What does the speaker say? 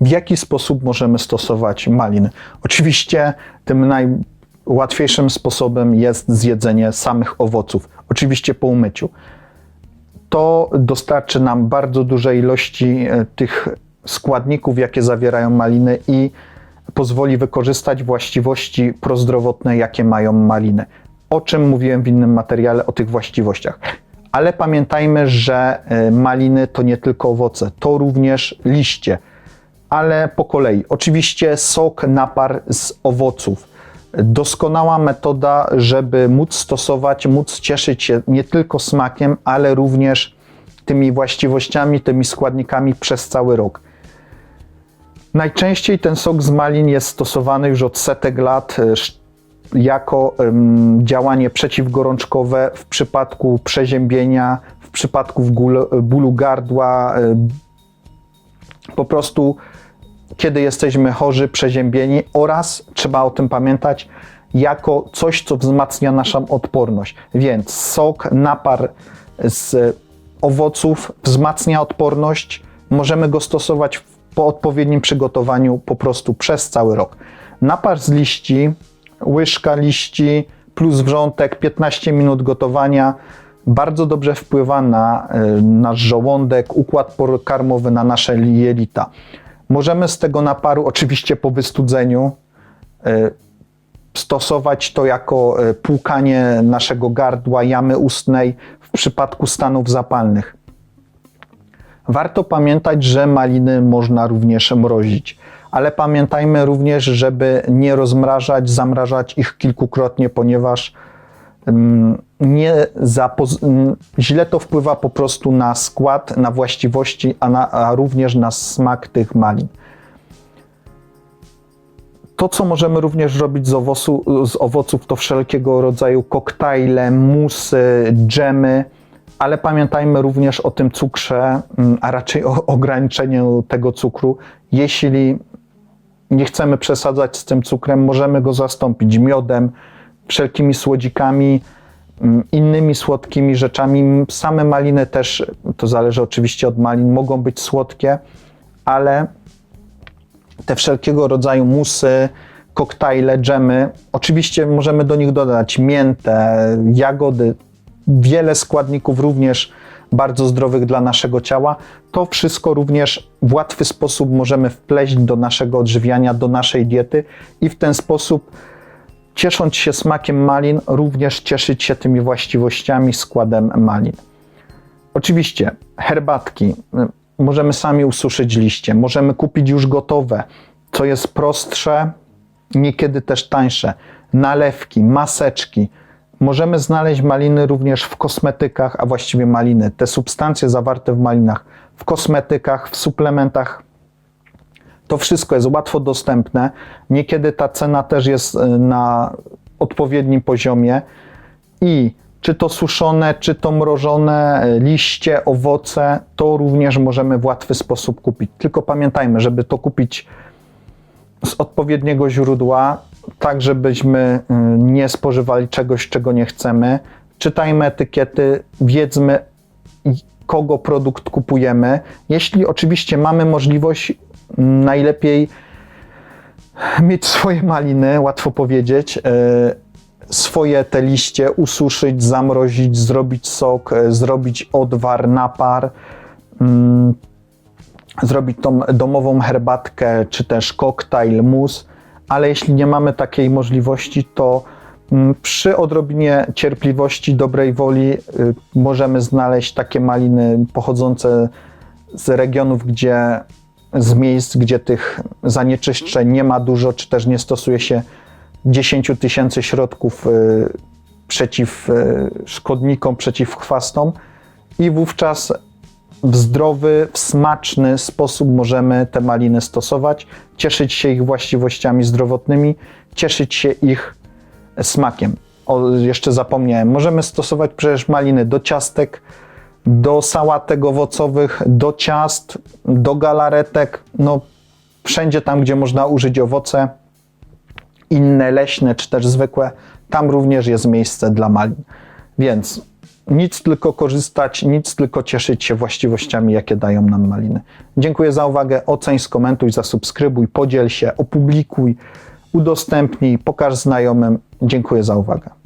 W jaki sposób możemy stosować maliny? Oczywiście tym najłatwiejszym sposobem jest zjedzenie samych owoców, oczywiście po umyciu. To dostarczy nam bardzo dużej ilości e, tych składników, jakie zawierają maliny i pozwoli wykorzystać właściwości prozdrowotne, jakie mają maliny. O czym mówiłem w innym materiale, o tych właściwościach. Ale pamiętajmy, że e, maliny to nie tylko owoce, to również liście, ale po kolei. Oczywiście sok, napar z owoców. Doskonała metoda, żeby móc stosować, móc cieszyć się nie tylko smakiem, ale również tymi właściwościami, tymi składnikami przez cały rok. Najczęściej ten sok z malin jest stosowany już od setek lat e, jako działanie przeciwgorączkowe w przypadku przeziębienia, w przypadku bólu gardła, e, po prostu kiedy jesteśmy chorzy, przeziębieni oraz trzeba o tym pamiętać jako coś, co wzmacnia naszą odporność. Więc sok, napar z owoców wzmacnia odporność. Możemy go stosować po odpowiednim przygotowaniu po prostu przez cały rok. Napar z liści, łyżka liści plus wrzątek, 15 minut gotowania bardzo dobrze wpływa na y, nasz żołądek, układ pokarmowy, na nasze jelita. Możemy z tego naparu, oczywiście po wystudzeniu, y, stosować to jako y, płukanie naszego gardła, jamy ustnej w przypadku stanów zapalnych. Warto pamiętać, że maliny można również mrozić, ale pamiętajmy również, żeby nie rozmrażać, zamrażać ich kilkukrotnie, ponieważ nie źle to wpływa po prostu na skład, na właściwości, a, na, a również na smak tych malin. To, co możemy również robić z, owocu, z owoców, to wszelkiego rodzaju koktajle, musy, dżemy, ale pamiętajmy również o tym cukrze, a raczej o ograniczeniu tego cukru. Jeśli nie chcemy przesadzać z tym cukrem, możemy go zastąpić miodem, wszelkimi słodzikami, mm, innymi słodkimi rzeczami. Same maliny też, to zależy oczywiście od malin, mogą być słodkie, ale te wszelkiego rodzaju musy, koktajle, dżemy. Oczywiście możemy do nich dodać miętę, jagody, wiele składników również bardzo zdrowych dla naszego ciała. To wszystko również w łatwy sposób możemy wpleść do naszego odżywiania, do naszej diety i w ten sposób ciesząc się smakiem malin, również cieszyć się tymi właściwościami, składem malin. Oczywiście herbatki. Możemy sami ususzyć liście, możemy kupić już gotowe, co jest prostsze, niekiedy też tańsze. Nalewki, maseczki. Możemy znaleźć maliny również w kosmetykach, a właściwie maliny, te substancje zawarte w malinach, w kosmetykach, w suplementach. To wszystko jest łatwo dostępne. Niekiedy ta cena też jest y, na odpowiednim poziomie i czy to suszone, czy to mrożone y, liście, owoce, to również możemy w łatwy sposób kupić. Tylko pamiętajmy, żeby to kupić z odpowiedniego źródła, tak żebyśmy y, nie spożywali czegoś, czego nie chcemy. Czytajmy etykiety, wiedzmy, kogo produkt kupujemy. Jeśli oczywiście mamy możliwość, mm, najlepiej mieć swoje maliny, łatwo powiedzieć, y, swoje te liście ususzyć, zamrozić, zrobić sok, y, zrobić odwar, napar, mm, zrobić tą domową herbatkę, czy też koktajl, mus, ale jeśli nie mamy takiej możliwości, to przy odrobinie cierpliwości, dobrej woli y, możemy znaleźć takie maliny pochodzące z regionów, gdzie z miejsc, gdzie tych zanieczyszczeń nie ma dużo, czy też nie stosuje się 10 tysięcy środków y, przeciw y, szkodnikom, przeciw chwastom. I wówczas w zdrowy, w smaczny sposób możemy te maliny stosować, cieszyć się ich właściwościami zdrowotnymi, cieszyć się ich smakiem. O, jeszcze zapomniałem, możemy stosować przecież maliny do ciastek, do sałatek owocowych, do ciast, do galaretek, no wszędzie tam, gdzie można użyć owoce, inne leśne czy też zwykłe, tam również jest miejsce dla malin. Więc Nic tylko korzystać, nic tylko cieszyć się właściwościami, jakie dają nam maliny. Dziękuję za uwagę. Oceń, skomentuj, zasubskrybuj, podziel się, opublikuj, udostępnij, pokaż znajomym. Dziękuję za uwagę.